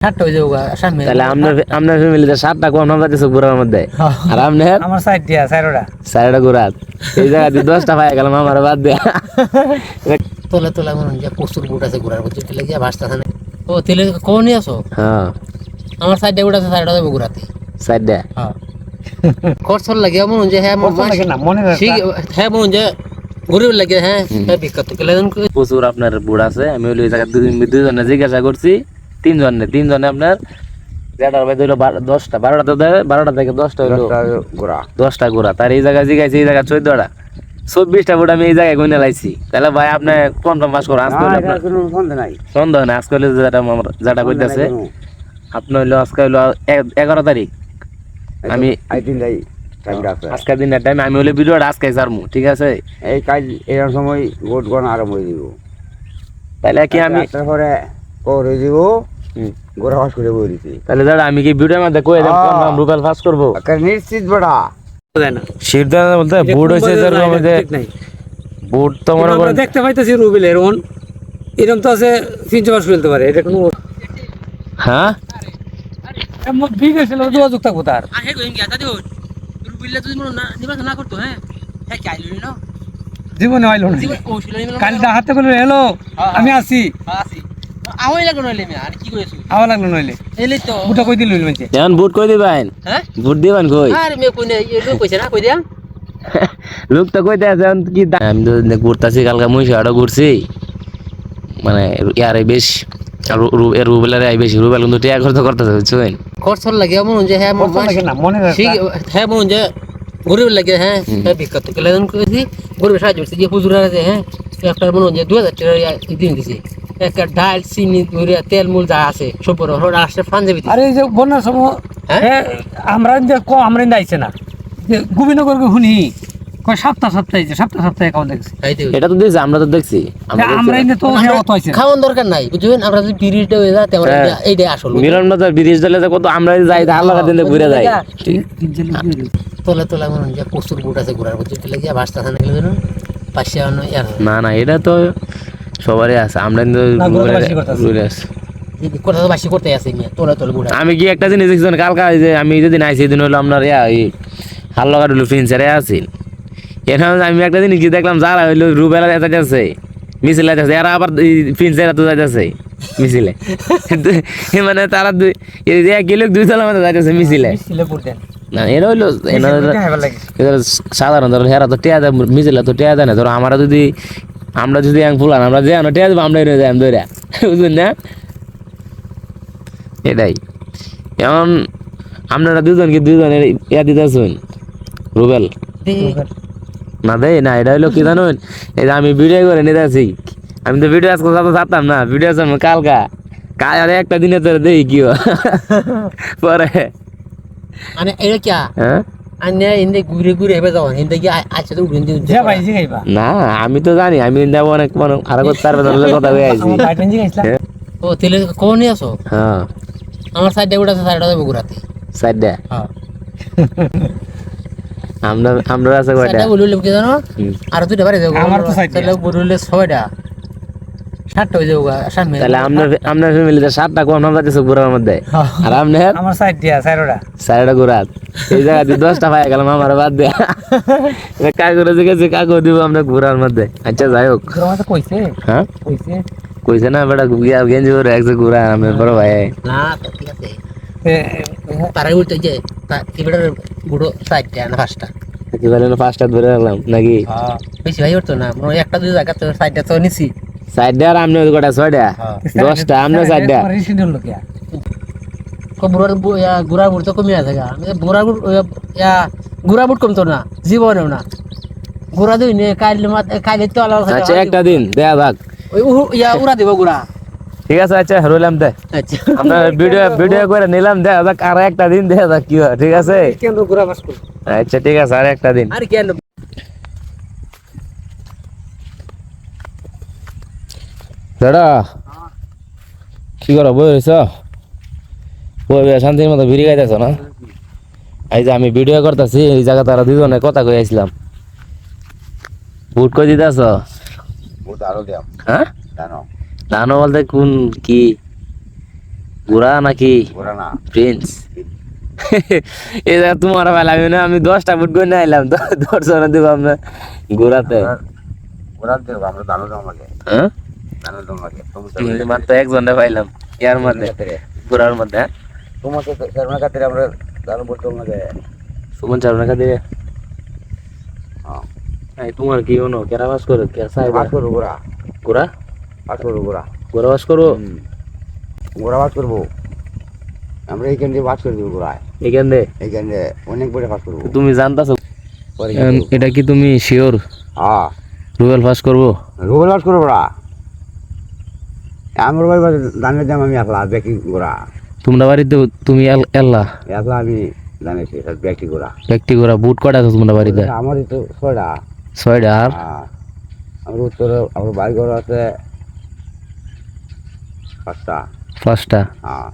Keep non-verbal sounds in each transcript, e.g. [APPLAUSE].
সাতটা হয়ে যাব সামনে তাহলে আপনার আপনার ফ্যামিলিতে সাতটা কম ঘোরার মধ্যে? আর আপনার? আমার সাইডটা জায়গাতে দশটা পাই গেলাম আমার বাদ দেয়া। তোলা তোলা মনে যে প্রচুর বুট আছে ঘোরার মধ্যে তেলে গিয়ে ভাসতে থানে ও তেলে কখন আসো? হ্যাঁ। আমার সাইডে বুট আছে সাইডটা যাব ঘোরাতে। সাইডটা হ্যাঁ খরচর লাগে মনে যে হ্যাঁ কষ্ট লাগে মনে ঠিক হ্যাঁ মনে যে গরিব লাগে হ্যাঁ হ্যাঁ বিখ্যাত গেলে প্রচুর আপনার বুড় আছে আমি ওই জায়গায় দুই জিজ্ঞাসা করছি তিনজনে তিনজনে আপনার যেটার ভাই ধরো দশটা বারোটা তো দেয়, বারোটা থেকে দশটা হইল দশটা গোড়া। তার এই জায়গায় জিগাইছি এই জায়গায় চোদ্দটা। চব্বিশটা বুট আমি এই জায়গায় গুনে লাইছি। তাহলে ভাই আপনি কনফার্ম পাস করো আজকে হইল সন্দেহ নাই। আজকে হইল যেটা আমার যেটা কইতেছে আপনার হইল আজকে হইল এগারো তারিখ। আমি আজকের দিনের টাইম আমি হইল ভিডিওটা আজকে ছাড়মু ঠিক আছে? এই কাজ এরকম সময় ভোট গণ আরম্ভ হয়ে দিব। তাহলে কি আমি তারপরে করে দিব। গোড়া হস করে বই দিছি। তাহলে দাদা আমি কি ভিডিওর মধ্যে দেব। কনফার্ম রুবেল পাস করব। নিশ্চিত বড়া সিদ্ধান্ত বলতে বুট হইছে যেরকম যে বুট তো মনে করেন দেখতে পাইতেছি রুবেলের ওন এরকম তো আছে মাস ফেলতে পারে। এটা কোনো হ্যাঁ? বিঘা ছিল যোগাযোগ থাকব তার। আহে কইন গিয়া দাদি রুবিল্লা যদি না নির্বাচন না করতো হ্যাঁ? হ্যাঁ না জীবনে আইলো না কাল হাতে বলে হ্যালো আমি আসি। আসি। আমি লাগল নইলে আমি আর কি কইছো আওয়া লাগল নইলে। এলে তো। বুটা কই দিল মানে এখন বুট কই দিবেন হ্যাঁ? বুট দিবেন কই? আরে মে কই না এলো কইছে না কই দিয়া? [LAUGHS] লোক তো কইতে আছে এখন কি আমি তো ঘুরতাছি কালকে মুইশো আরও ঘুরছি। মানে ইয়ারে বেশ রু- রু- এ রুবেলের আই বেশি রুবেল কিন্তু টিয়া করতে করতেছে বুঝছেন খরচর লাগে যে হ্যাঁ মনে ঠিক হ্যাঁ মনে হয় যে গরিব লাগে হ্যাঁ হ্যাঁ বিখ্যাত। গেলে সাহায্য করছে যে হুজুর আছে হ্যাঁ একটা মনে হয় যে দু হাজার টাকা দিন দিছে। একটা ডাল চিনি ধরে তেল মূল যা আছে সব বড় হলো আসছে পাঞ্জাবি আরে এই যে বন্যার সময় হ্যাঁ? আমরা যে ক আমরা আইছে না গোবিন্দগরকে শুনি কয় সপ্তাহ সপ্তাহ আইছে সপ্তাহ সপ্তাহে একাউন্ট দেখছি। এটা তো দেখছি আমরা তো দেখছি। আমরা। ইন্দে তো হ্যাঁ অত আইছে খাওয়ান দরকার নাই বুঝবেন? আমরা যদি পিরিয়ডটা হয়ে যায় তেমন হ্যাঁ। এইটাই আসল। মিলন বাজার ব্রিজ দিলে যে কত আমরা যাই আল্লাহ দিন ঘুরে যাই। তোলা তোলা মনে হয় যে প্রচুর বুট আছে ঘোরার মধ্যে গেলে গিয়ে ভাসতে থানে গেলে যেন পাশে অন্য না না এটা তো সবারই আছে আমরা আমি কি একটা জিনিস দেখছি কালকা যে আমি যেদিন আইসি সেদিন হলো আপনার ইয়া হাল লগা হলো ফিন্সারে আছি। এখানে আমি একটা জিনিস দেখলাম যারা হইল রুবেলা যাইতেছে মিছিলে যাচ্ছে এরা আবার ফিন্সারে তো যাইতেছে মিছিলে। [LAUGHS] মানে তারা দুই এই যে এক কিলো দুই তলা মধ্যে যাইতেছে মিছিলে। পড়তেন। না এরা হইল সাধারণ ধরো হেরা তো টেয়া দেয় মিছিলে তো টেয়া দেয় না ধরো আমরা যদি আমরা যদি এক ফুলান আমরা যে টেয়া দেবো আমরা এনে যাই ধরে বুঝবেন না? এটাই। এখন আপনারা দুজনকে দুজনের ইয়া দিতেছেন রুবেল। না দেই না এটা হইল কি জানুন? এই যে আমি ভিডিও করে নিতে আছি আমি তো ভিডিও আজকে যাতে চাতাম না ভিডিও আছে কালকা। কাল আর একটা দিনে তোর দেই কি। [LAUGHS] পরে। মানে এটা কি হ্যাঁ? না আমি তো জানি আমি অনেক মানে আরও কথা হয়ে। খাইছিলাম ও তেলে নিয়ে আসো? হ্যাঁ। আমার সাইডে বুট আছে সাইডটা যাব ঘোরাতে। সাইডটা হ্যাঁ। আমরা আমরা আছে কয়টা? সাইডটা বললে কি জানো? আর দুইটা বাড়ি যাব। আমার তো তাহলে বললে ছয়টা। সাতটা হয়ে যাব সামনে তাহলে আপনার আপনার ফ্যামিলিতে সাতটা কম নাম যাচ্ছে ঘোরার মধ্যে। আর আপনার আমার সাইড সাইডটা সাইডটা ঘোরাত এই জায়গাতে দশটা পাই গেলাম আমার বাদ দেয়া। [LAUGHS] কাগরে জিজ্ঞেসে কাগজ দিব আমরা ঘোরার মধ্যে। আচ্ছা যাই হোক। কইছে? হ্যাঁ? কইছে? কইছে না বেটা গিয়া গেঞ্জি পরে একশো ঘুরা আমি বড় ভাই। না তো ঠিক আছে। এ, উল্টে যে টিভিটার বুড়ো সাইডটা না কি ধরে রাখলাম নাকি? হ্যাঁ। বেশি ভাই উঠতো না একটা দুই জায়গা তো সাইডটা তো নিছি। সাইডটা আর আপনি [LAUGHS] ওই কটা ছয়টা। দশটা আপনি সাইডটা তোমার রিসেন্ট হলো বুড়ার গুড়া তো কমে আছে বুড়া ইয়া গুড়া বুট কমতো না জীবনেও না। গুড়া দিই নে কাইলে মাত কাইলে তো আচ্ছা একটা দিন দেয়া থাক ওই ইয়া উড়া দিব গুড়া। ঠিক আছে আচ্ছা রইলাম দে। আচ্ছা। আমরা ভিডিও ভিডিও করে নিলাম দেখা যাক আর একটা দিন দেখা যাক কি হয় ঠিক আছে? কেন ঘুরা বাস আচ্ছা ঠিক আছে আর একটা দিন। আর কেন দাদা। কি করো বই রয়েছ বই শান্তির মতো ভিড়ি গাইতেছ না? এই যে আমি ভিডিও করতেছি এই জায়গা তারা দুজনে কথা কই আসলাম। বুট কই দিতেছ? হ্যাঁ? জানো বলতে কোন কি? ঘোড়া নাকি? প্রিন্স? এটা তোমার বেলা আমি না আমি দশটা ফুট করে আইলাম দশ জন দেবো আমরা ঘোরা দেবো আমরা দানো লাগে হ্যাঁ? দানো দাম তোমার মাত্র একজনে পাইলাম ইয়ার মধ্যে ঘোরার মধ্যে হ্যাঁ? খাতিরে আমরা সুমন হ্যাঁ। তোমার কি হনো কেরা বাস করো? কে সাহেব? বাস করব ঘোরা ঘোরা বাস করব ঘোরা ঘোরা বাস করো ঘোরা বাস করব। আমরা এইখান দিয়ে বাস করে দেবো ঘোরায় এখান দে এইখান দিয়ে অনেক বড় বাস করব। তুমি জানতাছো? এটা কি তুমি শিওর হ্যাঁ। রুবেল ফাঁস করব? রুবেল বাস করব ওরা আমার বাড়ি দানের দাম আমি একলা দেখি ঘোরা তোমরা বাড়িতে তুমি এল্লা? একলা আমি জানিছি ব্যক্তি ঘোরা ব্যক্তি ঘোরা বুট কটা আছে তোমরা বাড়িতে? আমারই তো ছয়টা। ছয়টা আর? হ্যাঁ। আমার উত্তরে আমার বাড়ি ঘর আছে পাঁচটা। পাঁচটা? হ্যাঁ।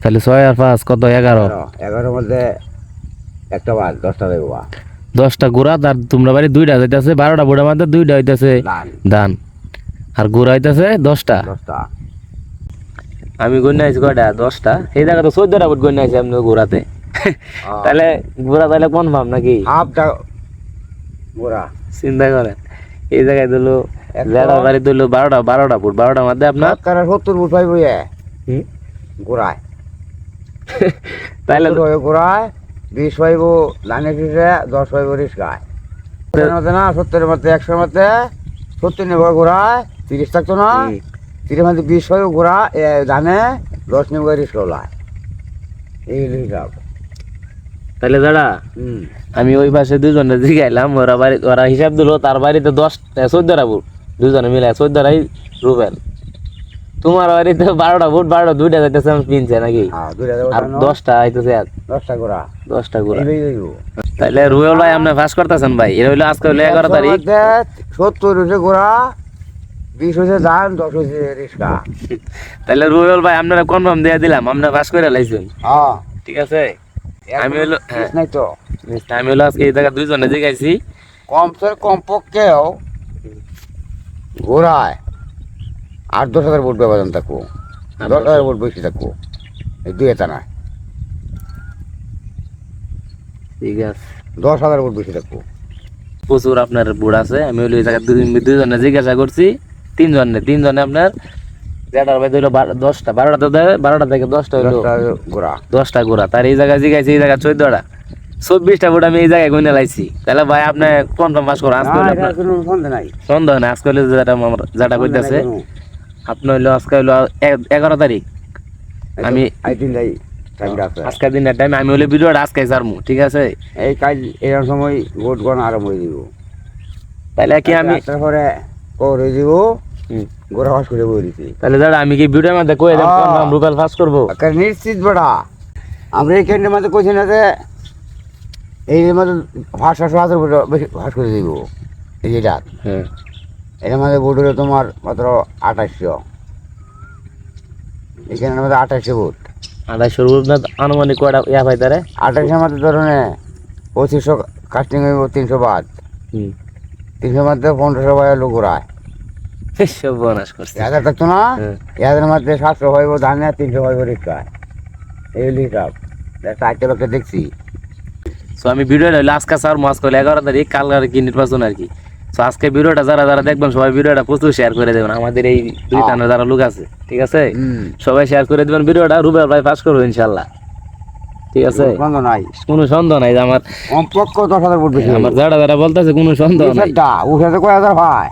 তাহলে ছয় আর পাঁচ কত? এগারো? এগারো। এগারোর মধ্যে একটা বাদ দশটা দেবো দশটা গোড়া তার তোমরা বাড়ি দুইটা হইতেছে বারোটা বুড়া মধ্যে দুইটা হইতেছে দান ধান। আর গোড়া হইতেছে দশটা? দশটা। আমি গণ্য আছি কয়টা? দশটা? এই জায়গা তো চোদ্দটা বুট গণ্য আছি আপনি হ্যাঁ। তাহলে গোড়া তাহলে কোন ভাব নাকি? হাফটা গোড়া চিন্তা করেন এই জায়গায় দিল জেডা বাড়ি দিল বারোটা বারোটা ফুট বারোটার মধ্যে আপনার? কারা সত্তর ফুট পাইব? গোড়ায় [LAUGHS] তাহলে গোড়ায় বিশ পাইব ধানের পিঠে দশ পাইব মধ্যে না সত্তরের মধ্যে একশোর মধ্যে সত্তর নেব গোড়ায় তিরিশ থাকতো না। বিশ পাইব গোড়া এ, ধানে দশ রিস্কা এই হিসাব তাহলে দাদা আমি ওই পাশে দুজনে জিগাইলাম ওরা বাড়ি ওরা হিসাব দিল তার বাড়িতে দশ চোদ্দটা ফুট দুজনে মিলে চোদ্দটাই রুবেল। তোমার বাড়িতে বারোটা ফুট বারোটা দুইটা যাইতেছে কিনছে নাকি? হ্যাঁ আর দশটা আইতেছে দশটা গোড়া দশটা দেব তাহলে রুবেল ভাই আপনি ফাঁস করতেছেন ভাই। এটা হইল আজকে হইল এগারো তারিখ। সত্তর গোড়া বিশ হয়েছে ধান দশ হয়েছে রিস্কা। [LAUGHS] তাহলে রুবেল ভাই আপনারা কনফার্ম দিয়ে দিলাম আপনারা ফাঁস করে লাইছেন। হ্যাঁ। ঠিক আছে? আমি হইল হ্যাঁ। নাই তো। আমি হইল আজকে এই জায়গা দুইজনে জিগাইছি। কমসে কম পক্ষেও ঘোড়ায় আট দশ হাজার ভোট ব্যবধান থাকব। দশ হাজার ভোট বেশি থাকব। এই দুই এটা নয়। ঠিক আছে। দশ হাজার ভোট বেশি থাকব। প্রচুর আপনার বুড় আছে। আমি এই জায়গায় দুইজনে জিজ্ঞাসা করছি। তিনজনে তিনজনে আপনার যেটার ভাই দশটা বারোটা তো বারোটা থেকে দশটা দশটা ঘোড়া দশটা গোড়া। তার এই জায়গায় জিগাইছি এই জায়গায় চোদ্দটা। চব্বিশটা ফুট আমি এই জায়গায় গুনে লাইছি। তাহলে ভাই আপনি কনফার্ম পাস করুন আজকে সন্দেহ নাই। আজকে হইল যেটা আমার যেটা কইতেছে। আপনি হইল আজকে হইল এগারো তারিখ। আমি- আজকের দিনের টাইমে আমি হইল ভিডিওটা আজকে ছাড়মু ঠিক আছে? এই কাজ এরকম সময় ভোট গণ আরম্ভ হয়ে দিব। তাহলে কি আমি তারপরে করে দিব। হুম। গোড়া হস করে বই দিছি। তাহলে দাদা আমি কি ভিডিওর মধ্যে কই দেব কনফার্ম রুবেল করব? নিশ্চিত বেড়া। আমরা এই কেন্দ্রের মধ্যে কইছি না যে এই মধ্যে ভাষা হাজার বেশি ভাস করে দিব। এই যেটা হ্যাঁ। এটার মধ্যে ভোট হলো তোমার মাত্র আঠাশশো এখানের মধ্যে আঠাশশো ভোট। আড়াইশোর উপর আনুমানিক কয়টা ইয়া পাই তারে? আঠাশের মধ্যে ধরুন পঁচিশশো কাস্টিং হইব তিনশো বাদ। হুম। তিনশো মধ্যে পনেরোশো ভাই লোক ঘোরায়। সব বনাস করছে। হাজার থাকতো না হ্যাঁ। এদের মধ্যে সাতশো হইব ধানে তিনশো হইব রিক্সায় এই হলো চারটে লোককে দেখছি। সো আমি ভিডিওটা হইল আজকে স্যার মাস করলে এগারো তারিখ কাল আর কি নির্বাচন আর কি। সো আজকে ভিডিওটা যারা যারা দেখবেন সবাই ভিডিওটা প্রচুর শেয়ার করে দেবেন। আমাদের এই দুই হ্যাঁ। যারা লোক আছে ঠিক আছে? সবাই শেয়ার করে দেবেন ভিডিওটা। রুবেল ভাই পাস করব ইনশাল্লাহ ঠিক আছে? বন্ধ নাই। কোনো সন্দেহ নাই আমার কমপক্ষ দশ হাজার আমার যারা যারা বলতেছে কোনো সন্দেহ নাই। কয় হাজার ভাই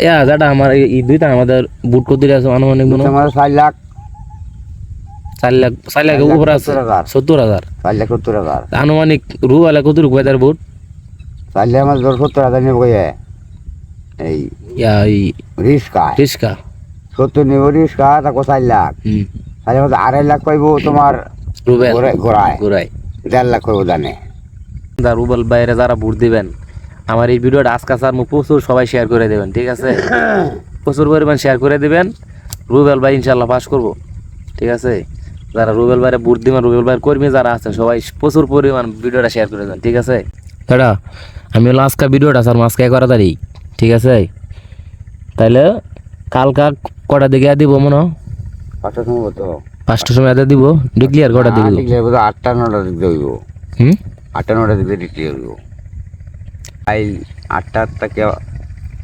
ইয়া যাটা আমার এই- দুইটা আমাদের বুট করতে আছে আনুমানিক মনে তোমার চার লাখ। চার লাখ চার লাখ চার লাখ উপরে আছে। সত্তর হাজার। চার লাখ সত্তর হাজার। আনুমানিক রু আলা কত রুপে তার বুট? চার লাখ আমার ধর সত্তর হাজার নেব এই ইয়া এই রিক্সা রিস্কা। সত্তর নেব রিক্সা তাকে চার লাখ। তাহলে মধ্যে আড়াই লাখ পাইবো তোমার রুবেল। ঘোড়ায়- ঘোড়ায়। দেড় লাখ পাইবো জানে। রুবেল বাইরে যারা ভোট দিবেন আমার এই ভিডিওটা আজকে স্যার মুখ প্রচুর সবাই শেয়ার করে দেবেন ঠিক আছে? প্রচুর পরিমাণ শেয়ার করে দেবেন। রুবেল ভাই ইনশাল্লাহ পাস করব ঠিক আছে? যারা রুবেল ভোট দিবেন রুবেল ভাইয়ের কর্মী যারা আছেন সবাই প্রচুর পরিমাণ ভিডিওটা শেয়ার করে দেবেন ঠিক আছে? দাদা আমি হলো আজকে ভিডিওটা স্যার আজকে এগারো তারিখ ঠিক আছে? তাইলে কালকা কটা দিকে দিব মনে হয়? পাঁচটা সম্ভবত পাঁচটার সময় দিব ডিক্লিয়ার কটা দিব? বোধ আটটা নটার দিকে হুম? আটটা নটার দিকে ডিক্লেয়ার হইব। আই আটটার থেকে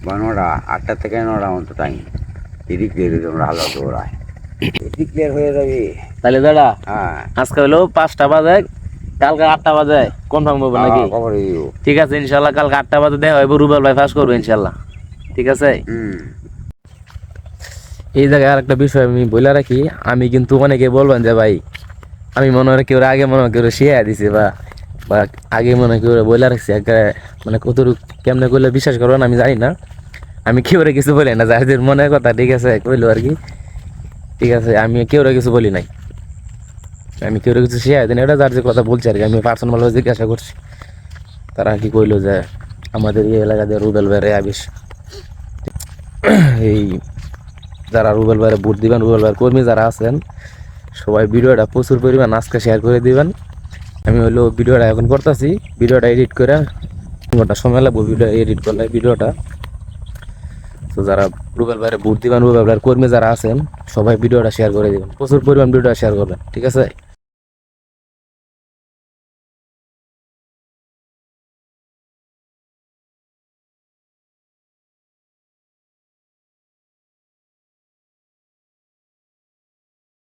বা নটা আটটা থেকে নটা মতো টাইম এই ডিক্লেয়ার হইতে আমরা হাল দৌড়ায় ডিক্লেয়ার হয়ে যাবে। তাহলে দাদা হ্যাঁ। আজকে হলো পাঁচটা বাজে কালকে আটটা বাজে। কনফার্ম করব নাকি? হয়ে ঠিক আছে ইনশাল্লাহ কালকে আটটা বাজে দেখা হইব রুবেল ভাই ফাঁস করব ইনশাল্লাহ। ঠিক আছে? এই জায়গায় আর একটা বিষয় আমি বলে রাখি আমি কিন্তু অনেকে বলবেন যে ভাই আমি মনে হয় কেউ আগে মনে হয় কেউ শিয়া দিছি বা বা আগে মনে কেউ বলে রাখছি মানে কত কেমনে করলে বিশ্বাস করবেন আমি জানি না। আমি কেউ কিছু বলি না, যাদের মনের কথা ঠিক আছে কইলো আর কি। ঠিক আছে, আমি কেউ কিছু বলি নাই। আমি কেউ কিছু শেয়ার দিন এটা যার যে কথা বলছি আর কি, আমি পার্সোনালভাবে জিজ্ঞাসা করছি। তারা কি কইলো যে আমাদের এই এলাকাতে রুবেল বেড়ে আবিস এই যারা রুবেল ভাইয়ের ভোট দিবেন, রুবেল ভাইয়ের কর্মী যারা আছেন, সবাই ভিডিওটা প্রচুর পরিমাণ আজকে শেয়ার করে দিবেন। আমি হলো ভিডিওটা এখন করতেছি, ভিডিওটা এডিট করে ঘণ্টা সময় লাগবো ভিডিও এডিট করলে ভিডিওটা। তো যারা রুবেল ভাইয়ের ভোট দিবেন রুবেল ভাইয়ের কর্মী যারা আছেন, সবাই ভিডিওটা শেয়ার করে দেবেন। প্রচুর পরিমাণ ভিডিওটা শেয়ার করবেন, ঠিক আছে?